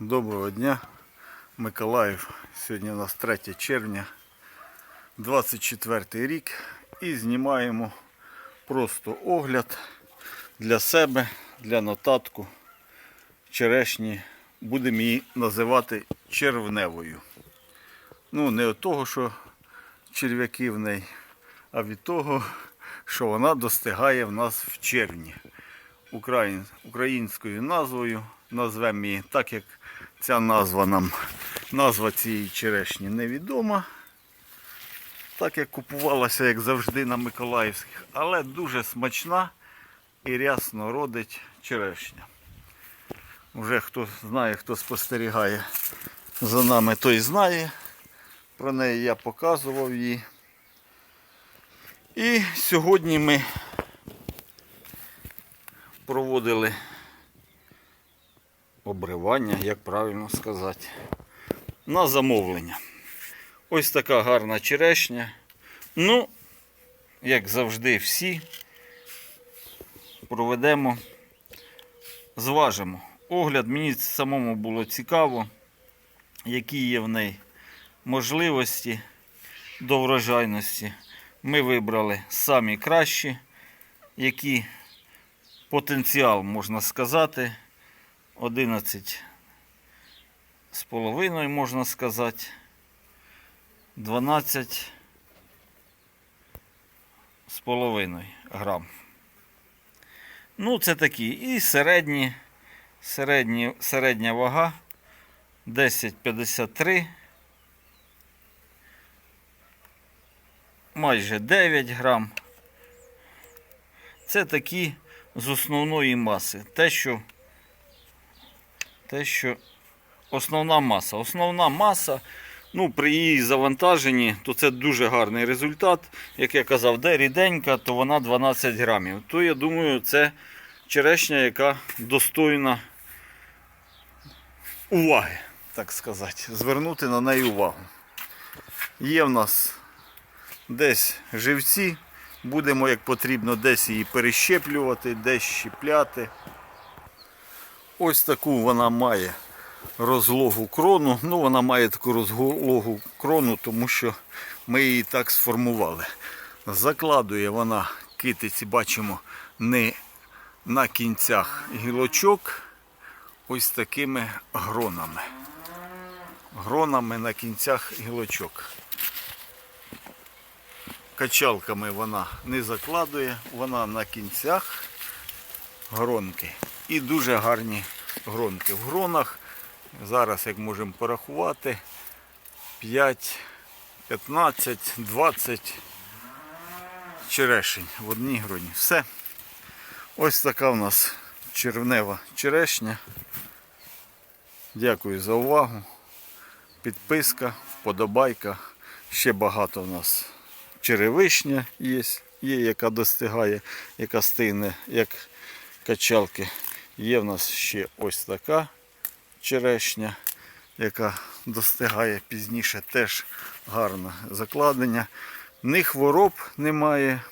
Доброго дня, Миколаїв. Сьогодні у нас 3 червня, 24 рік. І знімаємо просто огляд для себе, для нотатку черешні. Будемо її називати червневою. Ну, не від того, що черв'яки в неї, а від того, що вона достигає в нас в червні україн, українською назвою. Назвемо її так, як ця назва нам, назва цієї черешні невідома. Так як купувалася, як завжди, на Миколаївських, але дуже смачна і рясно родить черешня. Уже хто знає, хто спостерігає за нами, той знає. Про неї я показував її. І сьогодні ми проводили обривання, як правильно сказати, на замовлення. Ось така гарна черешня. Ну, як завжди, всі проведемо, зважимо. Огляд мені самому було цікаво, які є в неї можливості до врожайності. Ми вибрали самі кращі, які потенціал, можна сказати, 11 з половиною, можна сказати, 12 з половиною грам. Ну, це такі. І середні, середні, середня вага 10,53. Майже 9 грам. Це такі з основної маси. Те, що, те, що основна маса. Основна маса, ну, при її завантаженні, то це дуже гарний результат. Як я казав, де ріденька, то вона 12 грамів. То я думаю, це черешня, яка достойна уваги, так сказати. Звернути на неї увагу. Є в нас десь живці. Будемо, як потрібно, десь її перещеплювати, десь щіпляти. Ось таку вона має розлогу крону. Ну, вона має таку розлогу крону, тому що ми її так сформували. Закладує вона китиці, бачимо, не на кінцях гілочок, ось такими гронами. Гронами на кінцях гілочок. Качалками вона не закладує, вона на кінцях гронки. І дуже гарні гронки. В гронах зараз, як можемо порахувати, 5, 15, 20 черешень в одній гроні. Все. Ось така в нас червнева черешня. Дякую за увагу. Підписка, вподобайка. Ще багато в нас черевишня є, є, яка достигає, яка стигне, як качалки. Є в нас ще ось така черешня, яка достигає пізніше, теж гарне закладення. Ні хвороб немає,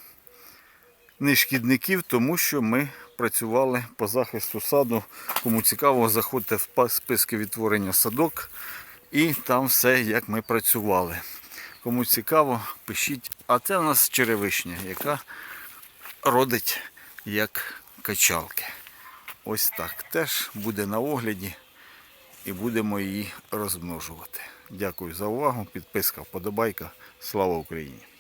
ні шкідників, тому що ми працювали по захисту саду. Кому цікаво, заходьте в списки відтворення садок і там все, як ми працювали. Кому цікаво, пишіть. А це у нас черевишня, яка родить як качалки. Ось так теж буде на огляді і будемо її розмножувати. Дякую за увагу. Підписка, вподобайка. Слава Україні!